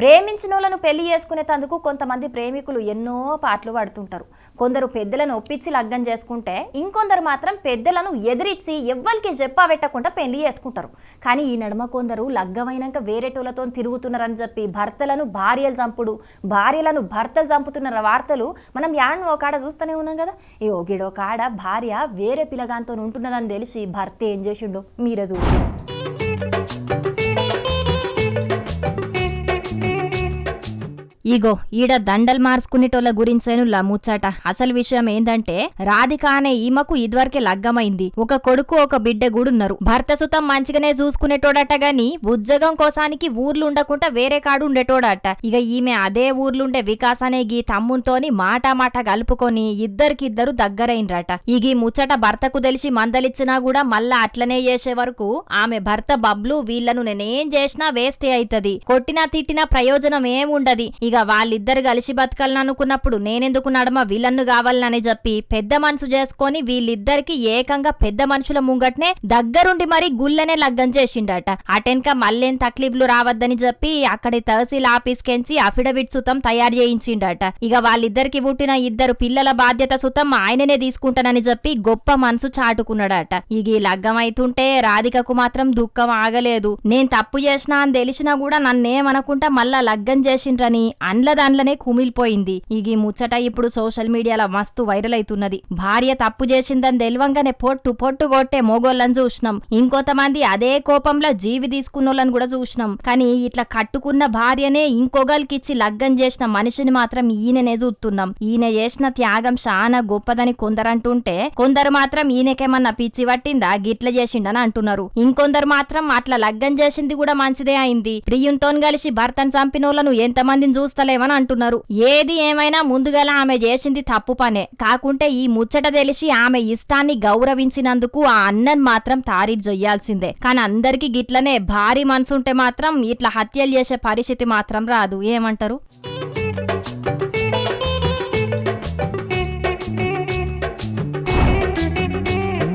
ప్రేమించినోళ్ళను పెళ్ళి చేసుకునేటందుకు కొంతమంది ప్రేమికులు ఎన్నో పాటలు పడుతుంటారు. కొందరు పెద్దలను ఒప్పించి లగ్గం చేసుకుంటే ఇంకొందరు మాత్రం పెద్దలను ఎదిరించి ఎవ్వరికి చెప్పా పెట్టకుండా పెళ్ళి చేసుకుంటారు. కానీ ఈ నడుమ కొందరు లగ్గమైనాక వేరేటోళ్ళతో తిరుగుతున్నారని చెప్పి భర్తలను భార్యలు చంపుడు భార్యలను భర్తలు చంపుతున్న వార్తలు మనం యాడ్ను ఒక కాడ చూస్తూనే ఉన్నాం కదా. ఈ ఓగిడో కాడ భార్య వేరే పిల్లగాంతో ఉంటున్నదని తెలిసి భర్త ఏం చేసిండో? మీరే చూడండి ఇగో ఈడ దండలు మార్చుకునేటోళ్ళ గురించేను ముచ్చట. అసలు విషయం ఏందంటే రాధిక అనే ఈమెకు ఇదివరకే లగ్గమైంది. ఒక కొడుకు ఒక బిడ్డ కూడా ఉన్నారు భర్త సుతం మంచిగానే చూసుకునేటోడట గాని ఉద్యోగం కోసానికి ఊర్లు ఉండకుండా వేరే కాడు ఉండేటోడట ఇక ఈమె అదే ఊర్లుండే వికాస్ అనే గీ తమ్ముంతోని మాట మాట కలుపుకొని ఇద్దరికిద్దరు దగ్గరైనరట ఇక ముచ్చట భర్తకు తెలిసి మందలిచ్చినా కూడా మళ్ళా అట్లనే చేసే వరకు ఆమె భర్త బబ్లు వీళ్ళను నేనేం చేసినా వేస్టే అయితది. కొట్టినా తిట్టినా ప్రయోజనం ఏముండది ఇక ఇక వాళ్ళిద్దరు కలిసి బతకాలని అనుకున్నప్పుడు నేనెందుకు నడమ విలన్ను కావాలని చెప్పి పెద్ద మనసు చేసుకొని వీళ్ళిద్దరికి ఏకంగా పెద్ద మనుషుల ముంగట్నే దగ్గరుండి మరి గుల్లనే లగ్గం చేసిండట. అటెన్క మళ్ళేం తక్లీఫ్లు రావద్దని చెప్పి అక్కడి తహసీల్ ఆఫీస్ కెంచి అఫిడవిట్ సుతం తయారు చేయించిండట. ఇక వాళ్ళిద్దరికి పుట్టిన ఇద్దరు పిల్లల బాధ్యత సుతం ఆయననే తీసుకుంటానని చెప్పి గొప్ప మనసు చాటుకున్నాడట. ఇక ఈ లగ్గం అయితుంటే రాధికకు మాత్రం దుఃఖం ఆగలేదు. నేను తప్పు చేసినా అని తెలిసినా కూడా నన్నేమనకుండా మళ్ళా లగ్గం చేసిండ్రని అండ్ల దాంట్లనే కుమిలిపోయింది. ఇగి ముచ్చట ఇప్పుడు సోషల్ మీడియాలో మస్తు వైరల్ అవుతున్నది భార్య తప్పు చేసిందని తెలివంగానే పొట్టు పొట్టు కొట్టే మోగోళ్ళని చూసినాం. ఇంకొంతమంది అదే కోపంలో జీవి తీసుకున్నోళ్ళని కూడా చూసినాం. కానీ ఇట్లా కట్టుకున్న భార్యనే ఇంకొగలికిచ్చి లగ్గం చేసిన మనిషిని మాత్రం ఈయననే చూస్తున్నాం. ఈయన చేసిన త్యాగం చాలా గొప్పదని కొందరంటుంటే కొందరు మాత్రం ఈయనకేమన్నా పిచ్చి పట్టిందా? గిట్ల చేసిండని అంటున్నారు. ఇంకొందరు మాత్రం అట్లా లగ్గం చేసింది కూడా మంచిదే అయింది. ప్రియుంతో కలిసి భర్తను చంపినోళ్ళను ఎంతమందిని చూస్తలేమని అంటున్నారు. ఏది ఏమైనా ముందుగల ఆమె చేసింది తప్పు పనే. కాకుంటే ఈ ముచ్చట తెలిసి ఆమె ఇష్టాన్ని గౌరవించినందుకు ఆ అన్నన్ మాత్రం తారీఫ్ చెయ్యాల్సిందే కానీ అందరికీ గిట్లనే భారీ మనసుంటే మాత్రం ఇట్లా హత్యలు చేసే పరిస్థితి మాత్రం రాదు. ఏమంటారు?